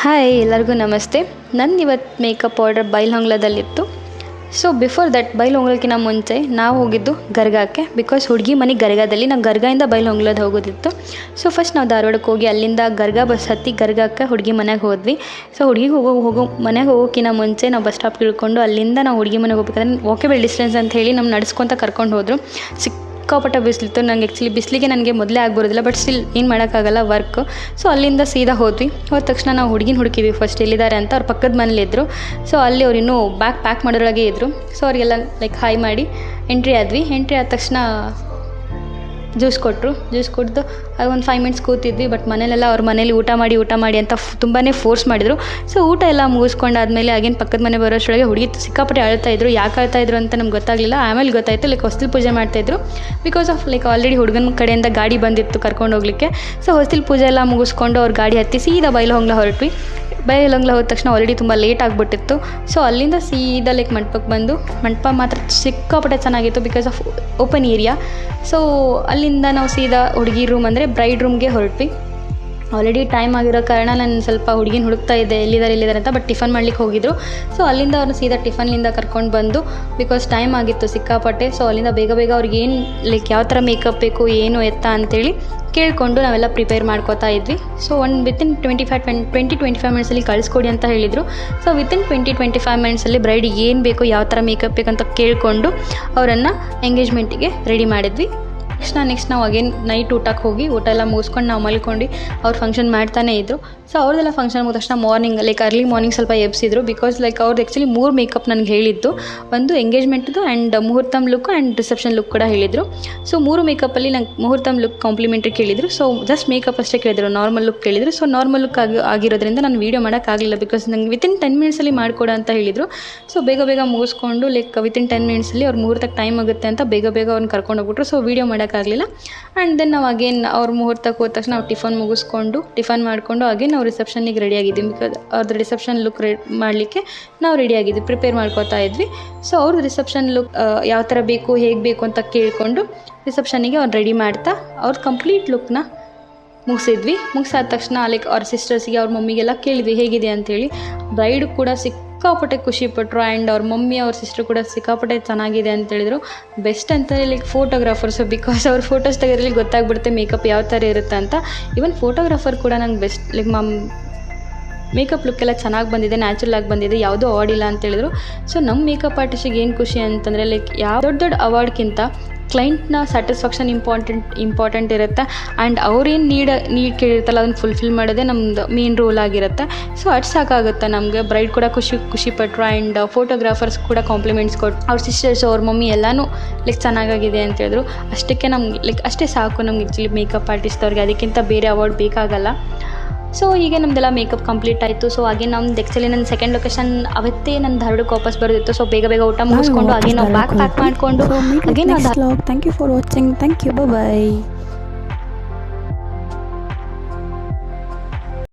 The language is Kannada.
ಹಾಯ್, ಎಲ್ಲರಿಗೂ ನಮಸ್ತೆ. ನನ್ನ ಇವತ್ತು ಮೇಕಪ್ ಆರ್ಡರ್ ಬೈಲಹೊಂಗ್ಲದಲ್ಲಿತ್ತು. ಸೊ ಬಿಫೋರ್ ದಟ್ ಬೈಲಹೊಂಗ್ಲಕ್ಕಿಂತ ಮುಂಚೆ ನಾವು ಹೋಗಿದ್ದು ಗರ್ಗಾಕ್ಕೆ ಬಿಕಾಸ್ ಹುಡುಗಿ ಮನೆ ಗರ್ಗಾದಲ್ಲಿ ನಾವು ಗರ್ಗಾಯಿಂದ ಬೈಲಹೊಂಗ್ಲದ ಹೋಗೋದಿತ್ತು. ಸೊ ಫಸ್ಟ್ ನಾವು ಧಾರವಾಡಕ್ಕೆ ಹೋಗಿ ಅಲ್ಲಿಂದ ಗರ್ಗಾ ಬಸ್ ಹತ್ತಿ ಗರ್ಗಾಕ್ಕೆ ಹುಡುಗಿ ಮನೆಗೆ ಹೋದ್ವಿ. ಸೊ ಹುಡುಗಿಗೆ ಹೋಗೋ ಹೋಗೋ, ಮನೆಗೆ ಹೋಗೋಕ್ಕಿಂತ ಮುಂಚೆ ನಾವು ಬಸ್ ಸ್ಟಾಪ್ ಇಳ್ಕೊಂಡು ಅಲ್ಲಿಂದ ನಾವು ಹುಡುಗಿ ಮನೆಗೆ ಹೋಗ್ಬೇಕಾದ್ರೆ ವಾಕೇಬಲ್ ಡಿಸ್ಟೆನ್ಸ್ ಅಂತ ಹೇಳಿ ನಮ್ಮ ನಡೆಸ್ಕೊತ ಕರ್ಕೊಂಡು ಹೋದರು. ಸಿಕ್ಕಾಪಟ್ಟೆ ಬಿಸಿಲಿತ್ತು. ನನಗೆ ಆ್ಯಕ್ಚುಲಿ ಬಿಸಿಲಿಗೆ ನನಗೆ ಮೊದಲೇ ಆಗ್ಬರೋದಿಲ್ಲ ಬಟ್ ಸ್ಟಿಲ್ ಏನು ಮಾಡೋಕ್ಕಾಗಲ್ಲ ವರ್ಕ್ ಸೊ ಅಲ್ಲಿಂದ ಸೀದಾ ಹೋದ್ವಿ. ಹೋದ ತಕ್ಷಣ ನಾವು ಹುಡುಗಿನ ಹುಡುಕಿದ್ವಿ ಫಸ್ಟ್ ಎಲ್ಲಿದ್ದಾರೆ ಅಂತ. ಅವ್ರ ಪಕ್ಕದ ಮನೇಲಿ ಇದ್ದರು ಸೊ ಅಲ್ಲಿ ಅವ್ರು ಇನ್ನೂ ಬ್ಯಾಗ್ ಪ್ಯಾಕ್ ಮಾಡೋರೊಳಗೆ ಇದ್ದರು ಸೊ ಅವರಿಗೆಲ್ಲ ಲೈಕ್ ಹಾಯ್ ಮಾಡಿ ಎಂಟ್ರಿ ಆದ್ವಿ. ಎಂಟ್ರಿ ಆದ ತಕ್ಷಣ ಜ್ಯೂಸ್ ಕೊಟ್ಟರು. ಜ್ಯೂಸ್ ಕುಡಿದು ಅದು ಒಂದು ಫೈವ್ ಮಿನಿಟ್ಸ್ ಕೂತಿದ್ವಿ ಬಟ್ ಮನೇಲೆಲ್ಲ ಅವ್ರ ಮನೇಲಿ ಊಟ ಮಾಡಿ ಊಟ ಮಾಡಿ ಅಂತ ತುಂಬಾ ಫೋರ್ಸ್ ಮಾಡಿದರು. ಸೊ ಊಟ ಎಲ್ಲ ಮುಗಿಸ್ಕೊಂಡಾದ್ಮೇಲೆ ಆಗಿನ ಪಕ್ಕದ ಮನೆ ಬರೋಷ್ಟ್ರೊಳಗೆ ಹುಡುಗಿ ಸಿಕ್ಕಾಪಟ್ಟೆ ಅಳ್ತಾ ಇದ್ರು. ಯಾಕೆ ಅಳ್ತಾ ಇದ್ರು ಅಂತ ನಮ್ಗೆ ಗೊತ್ತಾಗಲಿಲ್ಲ. ಆಮೇಲೆ ಗೊತ್ತಾಯಿತು ಲೈಕ್ ಹೊಸ್ತಿಲ್ ಪೂಜೆ ಮಾಡ್ತಾಯಿದ್ರು ಬಿಕಾಸ್ ಆಫ್ ಲೈಕ್ ಆಲ್ರೆಡಿ ಹುಡುಗನ ಕಡೆಯಿಂದ ಗಾಡಿ ಬಂದಿತ್ತು ಕರ್ಕೊಂಡು ಹೋಗ್ಲಿಕ್ಕೆ. ಸೊ ಹೊಸ್ತಿಲ್ ಪೂಜೆ ಎಲ್ಲ ಮುಗಿಸ್ಕೊಂಡು ಅವ್ರ ಗಾಡಿ ಹತ್ತಿ ಸೀದಾ ಬೈಲಹೊಂಗ್ಲ ಹೊರಟ್ವಿ. ಬೈಲಹೊಂಗ್ಲ ಹೋದ ತಕ್ಷಣ ಆಲ್ರೆಡಿ ತುಂಬ ಲೇಟ್ ಆಗಿಬಿಟ್ಟಿತ್ತು. ಸೊ ಅಲ್ಲಿಂದ ಸೀದಾ ಲೈಕ್ ಮಂಟಪಕ್ಕೆ ಬಂದು, ಮಂಟಪ ಮಾತ್ರ ಸಿಕ್ಕಾಪಟ್ಟೆ ಚೆನ್ನಾಗಿತ್ತು because of open area so ಅಲ್ಲಿಂದ ನಾವು ಸೀದಾ ಹುಡುಗಿ ರೂಮ್ ಅಂದರೆ ಬ್ರೈಡ್ ರೂಮ್ಗೆ ಹೊರಟ್ವಿ. ಆಲ್ರೆಡಿ ಟೈಮ್ ಆಗಿರೋ ಕಾರಣ ನಾನು ಸ್ವಲ್ಪ ಹುಡುಗಿನ ಹುಡುಕ್ತಾ ಇದ್ದೆ ಎಲ್ಲಿದ್ದಾರೆ ಎಲ್ಲಿದ್ದಾರೆ ಅಂತ ಬಟ್ ಟಿಫನ್ ಮಾಡ್ಲಿಕ್ಕೆ ಹೋಗಿದ್ರು. ಸೊ ಅಲ್ಲಿಂದ ಅವ್ರನ್ನ ಸೀದಾ ಟಿಫನ್ಲಿಂದ ಕರ್ಕೊಂಡು ಬಂದು ಬಿಕಾಸ್ ಟೈಮ್ ಆಗಿತ್ತು ಸಿಕ್ಕಾಪಟ್ಟೆ ಸೊ ಅಲ್ಲಿಂದ ಬೇಗ ಬೇಗ ಅವ್ರಿಗೆ ಏನು ಲೈಕ್ ಯಾವ ಥರ ಮೇಕಪ್ ಬೇಕು, ಏನು ಎತ್ತ ಅಂತೇಳಿ ಕೇಳಿಕೊಂಡು ನಾವೆಲ್ಲ ಪ್ರಿಪೇರ್ ಮಾಡ್ಕೋತಾ ಇದ್ವಿ. So one within twenty five twen twenty twenty five ಮಿನಿಟ್ಸಲ್ಲಿ ಕಳಿಸ್ಕೊಡಿ ಅಂತ ಹೇಳಿದರು. So within twenty twenty five ಮಿನಿಟ್ಸಲ್ಲಿ bride ಏನು ಬೇಕು, ಯಾವ ಥರ ಮೇಕಪ್ ಬೇಕಂತ ಕೇಳಿಕೊಂಡು ಅವರನ್ನು ಎಂಗೇಜ್ಮೆಂಟಿಗೆ ರೆಡಿ ಮಾಡಿದ್ವಿ. ನೆಕ್ಸ್ಟ್ ನೆಕ್ಸ್ಟ್ ನಾವು ಅಗೇನ್ ನೈಟ್ ಊಟಕ್ಕೆ ಹೋಗಿ ಊಟ ಎಲ್ಲ ಮುಗಿಸ್ಕೊಂಡು ನಾವು ಮಲ್ಕೊಂಡು ಅವ್ರು ಫಂಕ್ಷನ್ ಮಾಡ್ತಾನೇ ಇದ್ದರು ಸೊ ಅವ್ರದ್ದೆಲ್ಲ ಫಂಕ್ಷನ್ ಮುಗಿದ ತಕ್ಷಣ ಮಾರ್ನಿಂಗ್ ಲೈಕ್ ಅರ್ಲಿ ಮಾರ್ನಿಂಗ್ ಸ್ವಲ್ಪ ಎಬ್ಸಿದ್ರು ಬಿಕಾಸ್ ಲೈಕ್ ಅವ್ರದ್ದು ಆ್ಯಕ್ಚುಲಿ ಮೂರು ಮೇಕಪ್ ನನಗೆ ಹೇಳಿದ್ದು. ಒಂದು ಎಂಗೇಜ್ಮೆಂಟ್ದು and muhurtham look and reception look ಕೂಡ ಹೇಳಿದರು. ಸೊ ಮೂರು ಮೇಕಪ್ಪಲ್ಲಿ ನಂಗೆ ಮುಹೂರ್ತಮ್ ಲುಕ್ ಕಾಂಪ್ಲಿಮೆಂಟ್ರಿ ಕೇಳಿದರು. ಸೊ ಜಸ್ಟ್ ಮೇಕಪ್ ಅಷ್ಟೇ ಕೇಳಿದರು ನಾರ್ಮಲ್ ಲುಕ್ ಕೇಳಿದರು. ಸೊ ನಾರ್ಮಲ್ ಲುಕ್ ಆಗಿ, ಆಗಿರೋದ್ರಿಂದ ನಾನು ವೀಡಿಯೋ ಮಾಡೋಕ್ಕಾಗಲಿಲ್ಲ ಬಿಕಾಸ್ ನಂಗೆ ವಿತಿನ್ ಟೆನ್ ಮಿನಿಟ್ಸಲ್ಲಿ ಮಾಡಿಕೊಡ ಅಂತ ಹೇಳಿದರು. ಸೊ ಬೇಗ ಬೇಗ ಮುಗಿಸ್ಕೊಂಡು ಲೈಕ್ ವಿತಿನ್ ಟೆನ್ ಮಿನಿಟ್ಸಲ್ಲಿ ಅವ್ರ ಮುಹೂರ್ತಕ್ಕೆ ಟೈಮ್ ಆಗುತ್ತೆ ಅಂತ ಬೇಗ ಬೇಗ ಅವ್ರನ್ನ ಕರ್ಕೊಂಡು ಹೋಗ್ಬಿಟ್ರು. ಸೊ ವೀಡಿಯೋ ಮಾಡೋಕ್ಕಾಗಲಿಲ್ಲ ಆ್ಯಂಡ್ ದೆನ್ ನಾವು ಅಗೇನ್ ಅವ್ರ ಮುಹೂರ್ತಕ್ಕೆ ಹೋದ ತಕ್ಷಣ ನಾವು ಟಿಫನ್ ಮುಗಿಸ್ಕೊಂಡು, ಟಿಫನ್ ಮಾಡಿಕೊಂಡು ಅಗೇನ್ ನಾವು ರಿಸೆಪ್ಷನಿಗೆ ರೆಡಿ ಆಗಿದ್ದೀವಿ. ಬಿಕಾಸ್ ಅವ್ರದ್ದು ರಿಸೆಪ್ಷನ್ ಲುಕ್ ರೆ ಮಾಡಲಿಕ್ಕೆ ನಾವು ರೆಡಿ ಆಗಿದ್ವಿ ಪ್ರಿಪೇರ್ ಮಾಡ್ಕೋತಾ ಇದ್ವಿ. ಸೊ ಅವ್ರದ್ದು ರಿಸೆಪ್ಷನ್ ಲುಕ್ ಯಾವ ಥರ ಬೇಕು, ಹೇಗೆ ಬೇಕು ಅಂತ ಕೇಳಿಕೊಂಡು ರಿಸೆಪ್ಷನಿಗೆ ಅವ್ರು ರೆಡಿ ಮಾಡ್ತಾ ಅವ್ರ ಕಂಪ್ಲೀಟ್ ಲುಕ್ನ ಮುಗಿಸಿದ್ವಿ. ಮುಗಿಸಾದ ತಕ್ಷಣ ಲೈಕ್ ಅವ್ರ ಸಿಸ್ಟರ್ಸಿಗೆ ಅವ್ರ ಮಮ್ಮಿಗೆಲ್ಲ ಕೇಳಿದ್ವಿ, ಹೇಗಿದೆ ಅಂತೇಳಿ. ಬ್ರೈಡ್ ಕೂಡ ಸಿಕ್ಕಾಪಟ್ಟೆ ಖುಷಿ ಪಟ್ಟರು ಆ್ಯಂಡ್ ಅವ್ರ ಮಮ್ಮಿ, ಅವ್ರ ಸಿಸ್ಟರ್ ಕೂಡ ಸಿಕ್ಕಾಪಟ್ಟೆ ಚೆನ್ನಾಗಿದೆ ಅಂತ ಹೇಳಿದ್ರು. ಬೆಸ್ಟ್ ಅಂತಾರೆ ಲೈಕ್ ಫೋಟೋಗ್ರಾಫರ್ಸು ಬಿಕಾಸ್ ಅವ್ರ ಫೋಟೋಸ್ ತೆಗೆದ್ರಲ್ಲಿ ಗೊತ್ತಾಗ್ಬಿಡುತ್ತೆ ಮೇಕಪ್ ಯಾವ ಥರ ಇರುತ್ತೆ ಅಂತ. ಈವನ್ ಫೋಟೋಗ್ರಾಫರ್ ಕೂಡ ನಂಗೆ best like ma'am makeup look ಎಲ್ಲ ಚೆನ್ನಾಗಿ ಬಂದಿದೆ ನ್ಯಾಚುರಲ್ ಆಗಿ ಬಂದಿದೆ, ಯಾವುದೂ ಅವಾರ್ಡ್ ಇಲ್ಲ ಅಂತ ಹೇಳಿದ್ರು. ಸೊ ನಮ್ಮ ಮೇಕಪ್ ಆರ್ಟಿಸ್ಟಿಗೆ ಏನು ಖುಷಿ ಅಂತಂದರೆ ಲೈಕ್ ಯಾವ ದೊಡ್ಡ ದೊಡ್ಡ ಅವಾರ್ಡ್ಗಿಂತ ಕ್ಲೈಂಟ್ನ ಸ್ಯಾಟಿಸ್ಫ್ಯಾಕ್ಷನ್ ಇಂಪಾರ್ಟೆಂಟ್ ಇಂಪಾರ್ಟೆಂಟ್ ಇರುತ್ತೆ. ಆ್ಯಂಡ್ ಅವ್ರೇನು ನೀಡ್ ನೀಡ್ ಕೇಳಿರ್ತಲ್ಲ ಅದನ್ನು ಫುಲ್ಫಿಲ್ ಮಾಡೋದೇ ನಮ್ಮದು ಮೇನ್ ರೋಲ್ ಆಗಿರುತ್ತೆ. ಸೊ ಅಷ್ಟು ಸಾಕಾಗುತ್ತೆ ನಮಗೆ. ಬ್ರೈಡ್ ಕೂಡ ಖುಷಿ ಖುಷಿ ಪಟ್ಟರು ಆ್ಯಂಡ್ ಫೋಟೋಗ್ರಾಫರ್ಸ್ ಕೂಡ ಕಾಂಪ್ಲಿಮೆಂಟ್ಸ್ ಕೊಟ್ಟು ಅವ್ರ ಸಿಸ್ಟರ್ಸ್ ಅವ್ರ ಮಮ್ಮಿ ಎಲ್ಲನೂ ಲೈಕ್ ಚೆನ್ನಾಗಾಗಿದೆ ಅಂತ ಹೇಳಿದ್ರು. ಅಷ್ಟಕ್ಕೆ ನಮ್ಗೆ ಲೈಕ್ ಅಷ್ಟೇ ಸಾಕು ನಮ್ಗೆ ಆ್ಯಕ್ಚುಲಿ ಮೇಕಪ್ ಆರ್ಟಿಸ್ಟ್ ಅವ್ರಿಗೆ ಅದಕ್ಕಿಂತ ಬೇರೆ ಅವಾರ್ಡ್ ಬೇಕಾಗಲ್ಲ. ಸೊ ಹೀಗೆ ನಮ್ಮದೆಲ್ಲ ಮೇಕಪ್ ಕಂಪ್ಲೀಟ್ ಆಯಿತು. ಸೊ ಹಾಗೆ ನಮ್ದು ಆ್ಯಕ್ಚುಲಿ ನನ್ನ ಸೆಕೆಂಡ್ ಲೊಕೇಶನ್ ಅವತ್ತೇ ನನ್ನ ಧಾರವಾಡಕ್ಕೆ ವಾಪಸ್ ಬರೋದಿತ್ತು ಸೊ ಬೇಗ ಬೇಗ ಊಟ ಮುಗಿಸ್ಕೊಂಡು ಹಾಗೆ ನಾವು ಬ್ಯಾಕ್ ಪ್ಯಾಕ್ ಮಾಡಿಕೊಂಡು ಹಾಗೆ ನಾವು thank you for watching thank you bye.